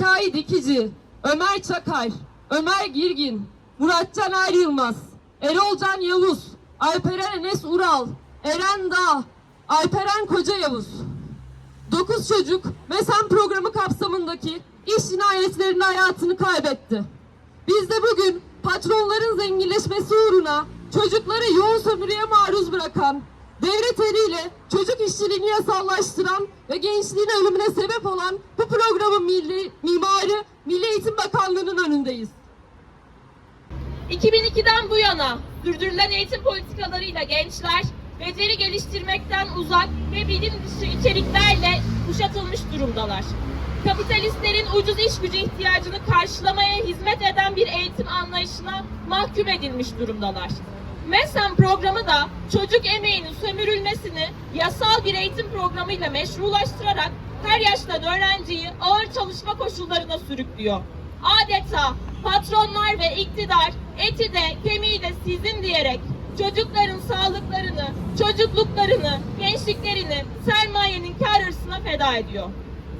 Eray Dikici, Ömer Çakar, Ömer Girgin, Muratcan Yılmaz, Erolcan Yavuz, Alperen Enes Ural, Eren Dağ, Alperen Koca Yavuz. 9 çocuk MESEN programı kapsamındaki iş cinayetlerinde hayatını kaybetti. Biz de bugün patronların zenginleşmesi uğruna çocukları yoğun sömürüye maruz bırakan, devlet eliyle çocuk işçiliğini yasallaştıran ve gençliğin ölümüne sebep olan bu programın milli, mimarı Milli Eğitim Bakanlığı'nın önündeyiz. 2002'den bu yana sürdürülen eğitim politikalarıyla gençler beceri geliştirmekten uzak ve bilim dışı içeriklerle kuşatılmış durumdalar. Kapitalistlerin ucuz iş gücü ihtiyacını karşılamaya hizmet eden bir eğitim anlayışına mahkum edilmiş durumdalar. MESEN programı da çocuk emeğinin sömürülmesini yasal bir eğitim programıyla meşrulaştırarak her yaştan öğrenciyi ağır çalışma koşullarına sürüklüyor. Adeta patronlar ve iktidar eti de kemiği de sizin diyerek çocukların sağlıklarını, çocukluklarını, gençliklerini sermayenin kar hırsına feda ediyor.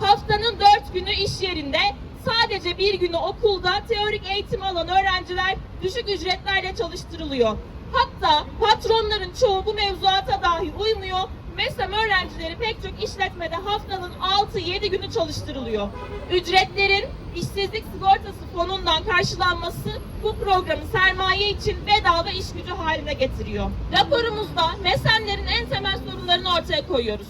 Haftanın dört günü iş yerinde, sadece bir günü okulda teorik eğitim alan öğrenciler düşük ücretlerle çalıştırılıyor. Hatta patronların çoğu bu mevzuata dahi uymuyor. MESEM öğrencileri pek çok işletmede haftanın 6-7 günü çalıştırılıyor. Ücretlerin işsizlik sigortası fonundan karşılanması bu programı sermaye için bedava iş gücü haline getiriyor. Raporumuzda MESEM'lerin en temel sorunlarını ortaya koyuyoruz.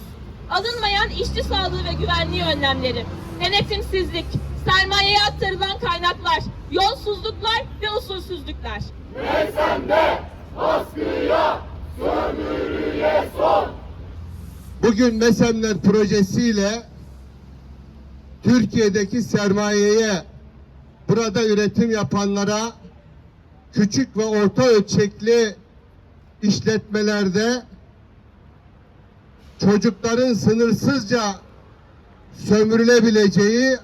Alınmayan işçi sağlığı ve güvenliği önlemleri, denetimsizlik, sermayeye aktarılan kaynaklar, yolsuzluklar ve usulsüzlükler. Bugün Mesemler projesiyle Türkiye'deki sermayeye, burada üretim yapanlara, küçük ve orta ölçekli işletmelerde çocukların sınırsızca sömürülebileceği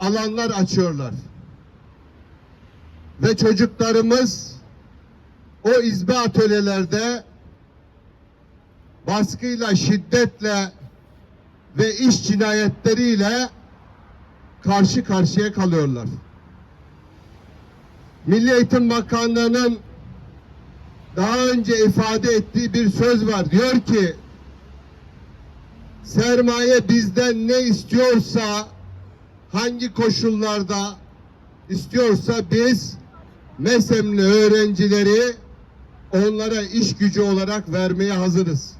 alanlar açıyorlar. Ve çocuklarımız o izbe atölyelerde baskıyla, şiddetle ve iş cinayetleriyle karşı karşıya kalıyorlar. Milli Eğitim Bakanlığı'nın daha önce ifade ettiği bir söz var. Diyor ki sermaye bizden ne istiyorsa hangi koşullarda istiyorsa biz mesemli öğrencileri onlara iş gücü olarak vermeye hazırız.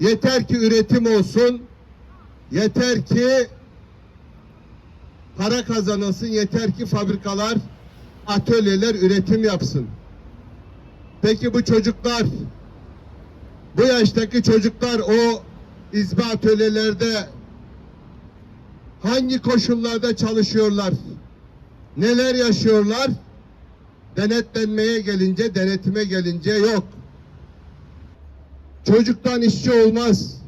Yeter ki üretim olsun, yeter ki para kazanılsın, yeter ki fabrikalar, atölyeler üretim yapsın. Peki bu çocuklar, bu yaştaki çocuklar o izbe atölyelerde hangi koşullarda çalışıyorlar? Neler yaşıyorlar? Denetlenmeye gelince, denetime gelince yok. Çocuktan işçi olmaz.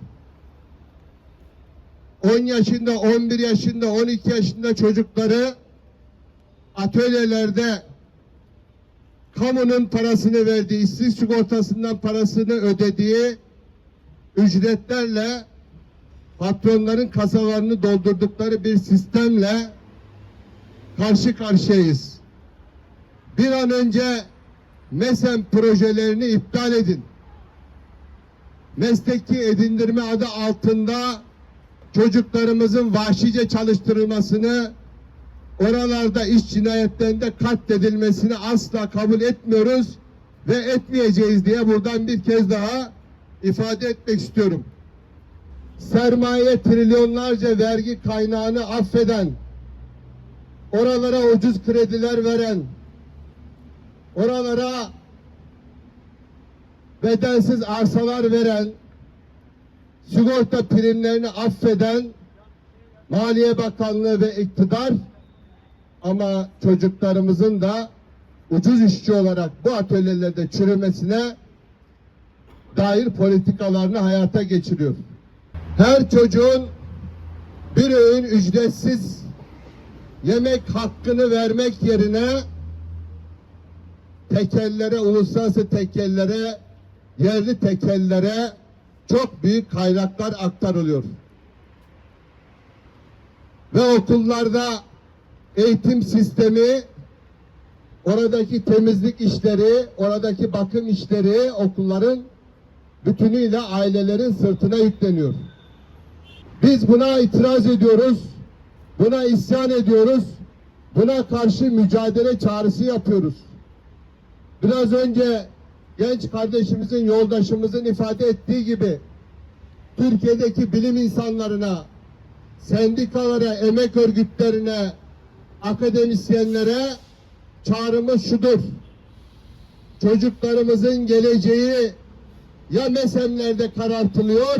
10 yaşında, 11 yaşında, 12 yaşında çocukları atölyelerde kamunun parasını verdiği, işsizlik sigortasından parasını ödediği ücretlerle patronların kasalarını doldurdukları bir sistemle karşı karşıyayız. Bir an önce MESEM projelerini iptal edin. Mesleki edindirme adı altında çocuklarımızın vahşice çalıştırılmasını, oralarda iş cinayetlerinde katledilmesini asla kabul etmiyoruz ve etmeyeceğiz diye buradan bir kez daha ifade etmek istiyorum. Sermaye trilyonlarca vergi kaynağını affeden, oralara ucuz krediler veren, oralara bedelsiz arsalar veren, sigorta primlerini affeden Maliye Bakanlığı ve iktidar ama çocuklarımızın da ucuz işçi olarak bu atölyelerde çürümesine dair politikalarını hayata geçiriyor. Her çocuğun bir öğün ücretsiz yemek hakkını vermek yerine tekellere, uluslararası tekellere, yerli tekellere çok büyük kaynaklar aktarılıyor. Ve okullarda eğitim sistemi, oradaki temizlik işleri, oradaki bakım işleri okulların bütünüyle ailelerin sırtına yükleniyor. Biz buna itiraz ediyoruz, buna isyan ediyoruz, buna karşı mücadele çağrısı yapıyoruz. Biraz önce genç kardeşimizin, yoldaşımızın ifade ettiği gibi Türkiye'deki bilim insanlarına, sendikalara, emek örgütlerine, akademisyenlere çağrımız şudur. Çocuklarımızın geleceği ya mesemlerde karartılıyor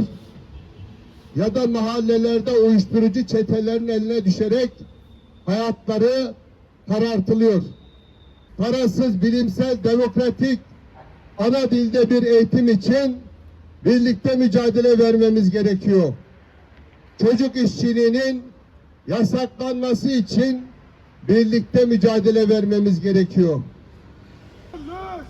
ya da mahallelerde uyuşturucu çetelerin eline düşerek hayatları karartılıyor parasız bilimsel demokratik ana dilde bir eğitim için birlikte mücadele vermemiz gerekiyor. Çocuk işçiliğinin yasaklanması için birlikte mücadele vermemiz gerekiyor. Allah!